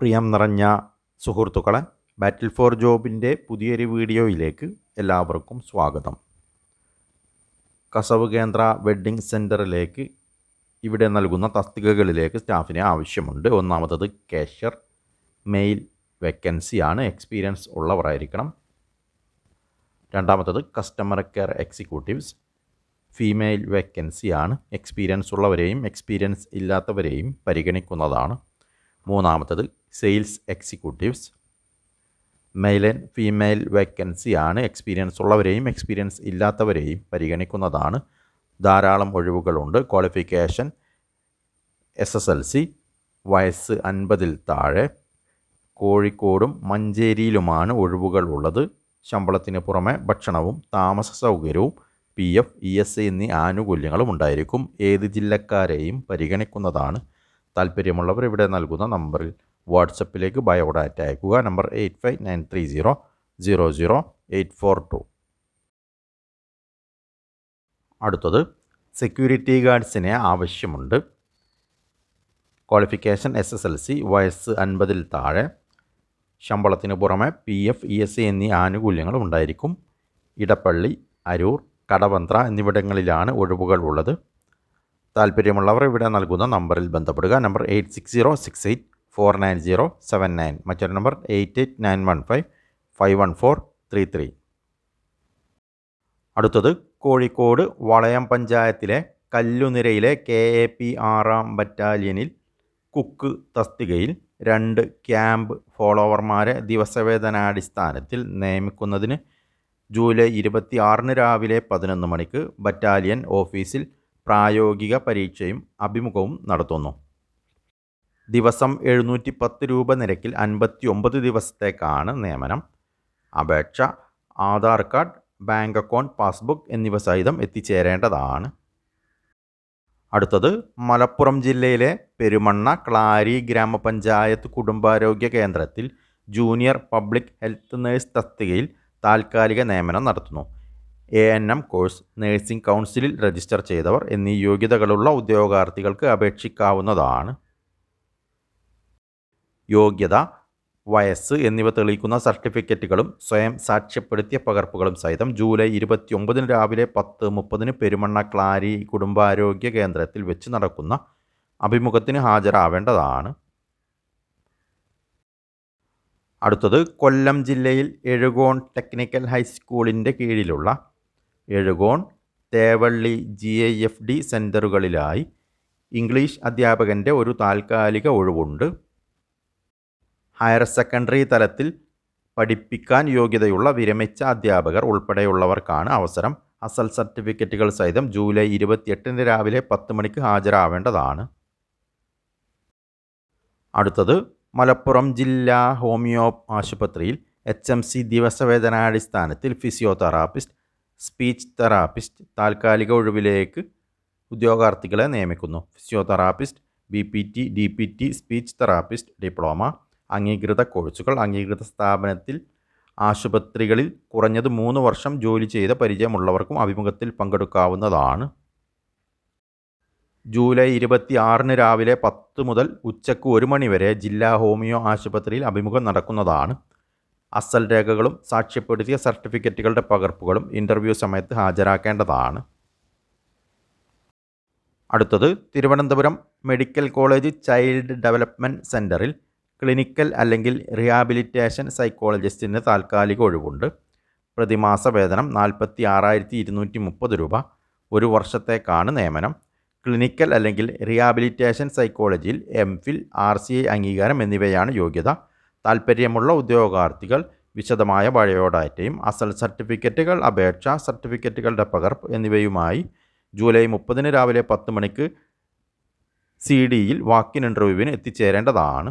പ്രിയം നിറഞ്ഞ സുഹൃത്തുക്കളെ ബാറ്റിൽ ഫോർ ജോബിന്റെ പുതിയൊരു വീഡിയോയിലേക്ക് എല്ലാവർക്കും സ്വാഗതം. കസവ് കേന്ദ്ര വെഡ്ഡിംഗ് സെന്ററിലേക്ക് ഇവിടെ നൽകുന്ന തസ്തികകളിലേക്ക് സ്റ്റാഫിനെ ആവശ്യമുണ്ട്. ഒന്നാമത്തത് കാഷ്യർ മെയിൽ വേക്കൻസിയാണ് എക്സ്പീരിയൻസ് ഉള്ളവരായിരിക്കണം. രണ്ടാമത്തത് കസ്റ്റമർ കെയർ എക്സിക്യൂട്ടീവ്സ് ഫീമെയിൽ വേക്കൻസിയാണ് എക്സ്പീരിയൻസ് ഉള്ളവരെയും എക്സ്പീരിയൻസ് ഇല്ലാത്തവരെയും പരിഗണിക്കുന്നതാണ്. മൂന്നാമത്തത് sales executives male and female വേക്കൻസിയാണ് എക്സ്പീരിയൻസ് ഉള്ളവരെയും എക്സ്പീരിയൻസ് ഇല്ലാത്തവരെയും പരിഗണിക്കുന്നതാണ്. ധാരാളം ഒഴിവുകളുണ്ട്. Qualification S S L C വയസ്സ് അൻപതിൽ താഴെ. കോഴിക്കോടും മഞ്ചേരിയിലുമാണ് ഒഴിവുകൾ ഉള്ളത്. ശമ്പളത്തിന് പുറമെ ഭക്ഷണവും താമസ സൗകര്യവും പി എഫ് ഇ എസ് എന്നീ ആനുകൂല്യങ്ങളും ഉണ്ടായിരിക്കും. ഏത് ജില്ലക്കാരെയും പരിഗണിക്കുന്നതാണ്. താല്പര്യമുള്ളവർ ഇവിടെ നൽകുന്ന നമ്പറിൽ വാട്സപ്പിലേക്ക് ബയോഡാറ്റ അയക്കുക. Number eight five nine three zero zero zero eight four two. അടുത്തത് സെക്യൂരിറ്റി ഗാർഡ്സിനെ ആവശ്യമുണ്ട്. Qualification S S L C വയസ്സ് അൻപതിൽ താഴെ. ശമ്പളത്തിന് പുറമെ P F E S C എന്നീ ആനുകൂല്യങ്ങളും ഉണ്ടായിരിക്കും. ഇടപ്പള്ളി അരൂർ കടവന്ത്ര എന്നിവിടങ്ങളിലാണ് ഒഴിവുകൾ ഉള്ളത്. താല്പര്യമുള്ളവർ ഇവിടെ നൽകുന്ന നമ്പറിൽ ബന്ധപ്പെടുക. Number eight six zero six eight four nine zero seven nine. മറ്റൊരു number eight eight nine one five five one four three three. അടുത്തത് കോഴിക്കോട് വളയം പഞ്ചായത്തിലെ കല്ലുനിരയിലെ കെ എ പി ആറാം ബറ്റാലിയനിൽ കുക്ക് തസ്തികയിൽ രണ്ട് ക്യാമ്പ് ഫോളോവർമാരെ ദിവസവേതനാടിസ്ഥാനത്തിൽ നിയമിക്കുന്നതിന് ജൂലൈ ഇരുപത്തി ആറിന് രാവിലെ പതിനൊന്ന് മണിക്ക് ബറ്റാലിയൻ ഓഫീസിൽ പ്രായോഗിക പരീക്ഷയും അഭിമുഖവും നടത്തുന്നു. ദിവസം എഴുന്നൂറ്റി പത്ത് രൂപ നിരക്കിൽ അൻപത്തി ഒമ്പത് ദിവസത്തേക്കാണ് നിയമനം. അപേക്ഷ Aadhaar card bank account passbook എന്നിവ സഹിതം എത്തിച്ചേരേണ്ടതാണ്. അടുത്തത് മലപ്പുറം ജില്ലയിലെ പെരുമണ്ണ ക്ലാരി ഗ്രാമപഞ്ചായത്ത് കുടുംബാരോഗ്യ കേന്ദ്രത്തിൽ ജൂനിയർ പബ്ലിക് ഹെൽത്ത് നഴ്സ് തസ്തികയിൽ താൽക്കാലിക നിയമനം നടത്തുന്നു. A N M course nursing കൗൺസിലിൽ രജിസ്റ്റർ ചെയ്തവർ എന്നീ യോഗ്യതകളുള്ള ഉദ്യോഗാർത്ഥികൾക്ക് അപേക്ഷിക്കാവുന്നതാണ്. യോഗ്യത വയസ്സ് എന്നിവ തെളിയിക്കുന്ന സർട്ടിഫിക്കറ്റുകളും സ്വയം സാക്ഷ്യപ്പെടുത്തിയ പകർപ്പുകളും സഹിതം ജൂലൈ ഇരുപത്തി ഒമ്പതിന് രാവിലെ പത്ത് മുപ്പതിന് പെരുമണ്ണ ക്ലാരി കുടുംബാരോഗ്യ കേന്ദ്രത്തിൽ വെച്ച് നടക്കുന്ന അഭിമുഖത്തിന് ഹാജരാവേണ്ടതാണ്. അടുത്തത് കൊല്ലം ജില്ലയിൽ എഴുകോൺ ടെക്നിക്കൽ ഹൈസ്കൂളിന്റെ കീഴിലുള്ള Ezhukone Thevally G I F D സെന്ററുകളിലായി English അധ്യാപകന്റെ ഒരു താൽക്കാലിക ഒഴിവുണ്ട്. ഹയർ സെക്കൻഡറി തലത്തിൽ പഠിപ്പിക്കാൻ യോഗ്യതയുള്ള വിരമിച്ച അധ്യാപകർ ഉൾപ്പെടെയുള്ളവർക്കാണ് അവസരം. അസൽ സർട്ടിഫിക്കറ്റുകൾ സഹിതം ജൂലൈ ഇരുപത്തിയെട്ടിന് രാവിലെ പത്ത് മണിക്ക് ഹാജരാവേണ്ടതാണ്. അടുത്തത് മലപ്പുറം ജില്ലാ ഹോമിയോ ആശുപത്രിയിൽ എച്ച് എം സി ദിവസവേതനാടിസ്ഥാനത്തിൽ ഫിസിയോതെറാപ്പിസ്റ്റ് സ്പീച്ച് തെറാപ്പിസ്റ്റ് താൽക്കാലിക ഒഴിവിലേക്ക് ഉദ്യോഗാർത്ഥികളെ നിയമിക്കുന്നു. Physiotherapist B P T D P T speech therapist diploma അംഗീകൃത കോഴ്സുകൾ അംഗീകൃത സ്ഥാപനത്തിൽ ആശുപത്രികളിൽ കുറഞ്ഞത് മൂന്ന് വർഷം ജോലി ചെയ്ത പരിചയമുള്ളവർക്കും അഭിമുഖത്തിൽ പങ്കെടുക്കാവുന്നതാണ്. ജൂലൈ ഇരുപത്തി ആറിന് രാവിലെ പത്ത് മുതൽ ഉച്ചയ്ക്ക് ഒരു മണിവരെ ജില്ലാ ഹോമിയോ ആശുപത്രിയിൽ അഭിമുഖം നടക്കുന്നതാണ്. അസൽ രേഖകളും സാക്ഷ്യപ്പെടുത്തിയ സർട്ടിഫിക്കറ്റുകളുടെ പകർപ്പുകളും ഇന്റർവ്യൂ സമയത്ത് ഹാജരാക്കേണ്ടതാണ്. അടുത്തത് Thiruvananthapuram medical college child development സെന്ററിൽ ക്ലിനിക്കൽ അല്ലെങ്കിൽ റിഹാബിലിറ്റേഷൻ സൈക്കോളജിസ്റ്റിന് താൽക്കാലിക ഒഴിവുണ്ട്. പ്രതിമാസ വേതനം നാൽപ്പത്തി ആറായിരത്തി ഇരുന്നൂറ്റി മുപ്പത് രൂപ. ഒരു വർഷത്തേക്കാണ് നിയമനം. ക്ലിനിക്കൽ അല്ലെങ്കിൽ റിഹാബിലിറ്റേഷൻ സൈക്കോളജിയിൽ M Phil R C I അംഗീകാരം എന്നിവയാണ് യോഗ്യത. താൽപ്പര്യമുള്ള ഉദ്യോഗാർത്ഥികൾ വിശദമായ ബയോഡാറ്റയും അസൽ സർട്ടിഫിക്കറ്റുകൾ അപേക്ഷ സർട്ടിഫിക്കറ്റുകളുടെ പകർപ്പ് എന്നിവയുമായി ജൂലൈ മുപ്പതിന് രാവിലെ പത്ത് മണിക്ക് സി ഡിയിൽ വാക്കിൻ ഇന്റർവ്യൂവിന് എത്തിച്ചേരേണ്ടതാണ്.